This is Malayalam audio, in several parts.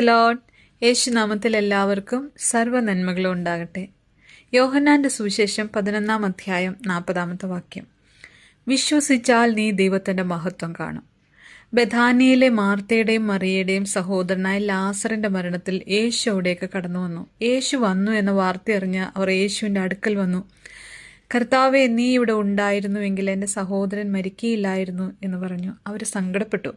ലോഡ് യേശുനാമത്തിൽ എല്ലാവർക്കും സർവ നന്മകളും ഉണ്ടാകട്ടെ. യോഹന്നാന്റെ സുവിശേഷം പതിനൊന്നാം അധ്യായം നാൽപ്പതാമത്തെ വാക്യം. വിശ്വസിച്ചാൽ നീ ദൈവത്തിന്റെ മഹത്വം കാണും. ബഥാനിയിലെ മാർത്തയുടെയും മറിയയുടെയും സഹോദരനായ ലാസറിന്റെ മരണത്തിൽ യേശു അവിടേക്ക് കടന്നു വന്നു. യേശു വന്നു എന്ന വാർത്ത അറിഞ്ഞ് അവർ യേശുവിന്റെ അടുക്കൽ വന്നു. കർത്താവെ നീ ഇവിടെ ഉണ്ടായിരുന്നുവെങ്കിൽ എന്റെ സഹോദരൻ മരിക്കയില്ലായിരുന്നു എന്ന് പറഞ്ഞു. അവർ സങ്കടപ്പെട്ടു.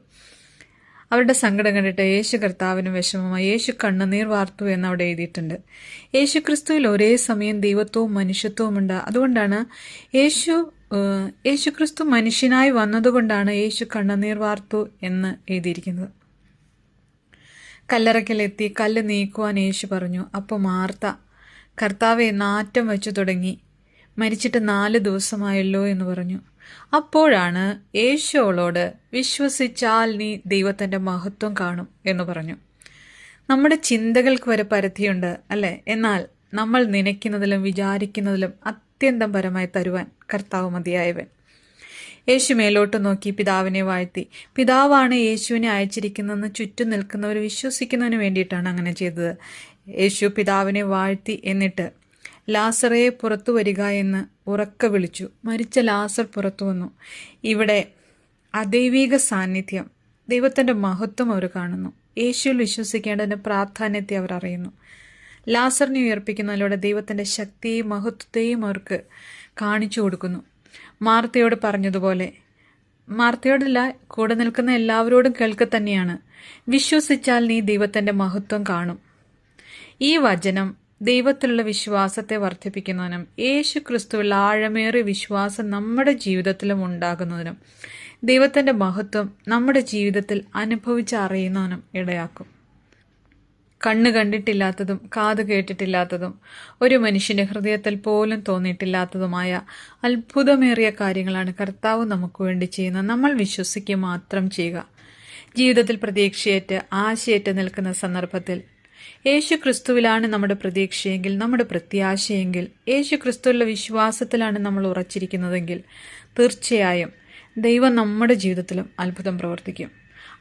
അവരുടെ സങ്കടം കണ്ടിട്ട് യേശു കർത്താവിനും വിഷമമായി യേശു കണ്ണുനീർ വാർത്തു എന്ന് അവിടെ എഴുതിയിട്ടുണ്ട്. യേശു ക്രിസ്തുവിൽ ഒരേ സമയം ദൈവത്വവും മനുഷ്യത്വവും ഉണ്ട്. അതുകൊണ്ടാണ് യേശു യേശുക്രിസ്തു യേശു ക്രിസ്തു മനുഷ്യനായി വന്നതുകൊണ്ടാണ് യേശു കണ്ണുനീർ വാർത്തു എന്ന് എഴുതിയിരിക്കുന്നത്. കല്ലറക്കലെത്തി കല്ല് നീക്കുവാൻ യേശു പറഞ്ഞു അപ്പോൾ മാർത്ത കർത്താവെ നാറ്റം വെച്ചു തുടങ്ങി. മരിച്ചിട്ട് നാല് ദിവസമായല്ലോ എന്ന് പറഞ്ഞു. അപ്പോഴാണ് യേശു അവളോട് വിശ്വസിച്ചാൽ നീ ദൈവത്തിന്റെ മഹത്വം കാണും എന്ന് പറഞ്ഞു. നമ്മുടെ ചിന്തകൾക്ക് വരെ പരിധിയുണ്ട് അല്ലേ? എന്നാൽ നമ്മൾ നനയ്ക്കുന്നതിലും വിചാരിക്കുന്നതിലും അത്യന്തം പരമായി തരുവാൻ കർത്താവ് മതിയായവൻ. യേശു മേലോട്ട് നോക്കി പിതാവിനെ വാഴ്ത്തി. പിതാവാണ് യേശുവിനെ അയച്ചിരിക്കുന്നതെന്ന് ചുറ്റും നിൽക്കുന്നവർ വിശ്വസിക്കുന്നതിന് വേണ്ടിയിട്ടാണ് അങ്ങനെ ചെയ്തത്. യേശു പിതാവിനെ വാഴ്ത്തി എന്നിട്ട് ലാസറയെ പുറത്തു വരിക എന്ന് ഉറക്ക വിളിച്ചു. മരിച്ച ലാസർ പുറത്തു വന്നു. ഇവിടെ അദൈവീക സാന്നിധ്യം ദൈവത്തിന്റെ മഹത്വം അവർ കാണുന്നു. യേശുവിൽ വിശ്വസിക്കേണ്ടതിന്റെ പ്രാധാന്യത്തെ അവർ അറിയുന്നു. ലാസറിനെ ഉയർപ്പിക്കുന്നതിലൂടെ ദൈവത്തിന്റെ ശക്തിയും മഹത്വത്തെയും അവർക്ക് കാണിച്ചു കൊടുക്കുന്നു. മാർത്തയോട് പറഞ്ഞതുപോലെ മാർത്തയോടല്ല കൂടെ നിൽക്കുന്ന എല്ലാവരോടും കേൾക്ക തന്നെയാണ്. വിശ്വസിച്ചാൽ നീ ദൈവത്തിന്റെ മഹത്വം കാണും. ഈ വചനം ദൈവത്തിലുള്ള വിശ്വാസത്തെ വർദ്ധിപ്പിക്കുന്നതിനും യേശു ക്രിസ്തുവിൽ ആഴമേറിയ വിശ്വാസം നമ്മുടെ ജീവിതത്തിലും ഉണ്ടാകുന്നതിനും ദൈവത്തിന്റെ മഹത്വം നമ്മുടെ ജീവിതത്തിൽ അനുഭവിച്ചറിയുന്നതിനും ഇടയാക്കും. കണ്ണ് കണ്ടിട്ടില്ലാത്തതും കാത് കേട്ടിട്ടില്ലാത്തതും ഒരു മനുഷ്യന്റെ ഹൃദയത്തിൽ പോലും തോന്നിയിട്ടില്ലാത്തതുമായ അത്ഭുതമേറിയ കാര്യങ്ങളാണ് കർത്താവ് നമുക്ക് വേണ്ടി ചെയ്യുന്നത്. നമ്മൾ വിശ്വസിക്കുക മാത്രം ചെയ്യുക. ജീവിതത്തിൽ പ്രതീക്ഷയേറ്റ് ആശയേറ്റ് നിൽക്കുന്ന സന്ദർഭത്തിൽ യേശു ക്രിസ്തുവിലാണ് നമ്മുടെ പ്രതീക്ഷയെങ്കിൽ നമ്മുടെ പ്രത്യാശയെങ്കിൽ യേശു ക്രിസ്തുവിലുള്ള വിശ്വാസത്തിലാണ് നമ്മൾ ഉറച്ചിരിക്കുന്നതെങ്കിൽ തീർച്ചയായും ദൈവം നമ്മുടെ ജീവിതത്തിലും അത്ഭുതം പ്രവർത്തിക്കും.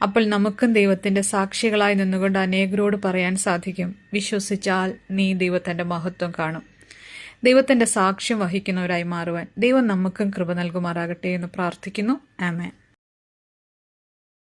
അപ്പോൾ നമുക്കും ദൈവത്തിന്റെ സാക്ഷികളായി നിന്നുകൊണ്ട് അനേകരോട് പറയാൻ സാധിക്കും. വിശ്വസിച്ചാൽ നീ ദൈവത്തിന്റെ മഹത്വം കാണും. ദൈവത്തിന്റെ സാക്ഷ്യം വഹിക്കുന്നവരായി മാറുവാൻ ദൈവം നമുക്കും കൃപ നൽകുമാറാകട്ടെ എന്ന് പ്രാർത്ഥിക്കുന്നു. ആമേൻ.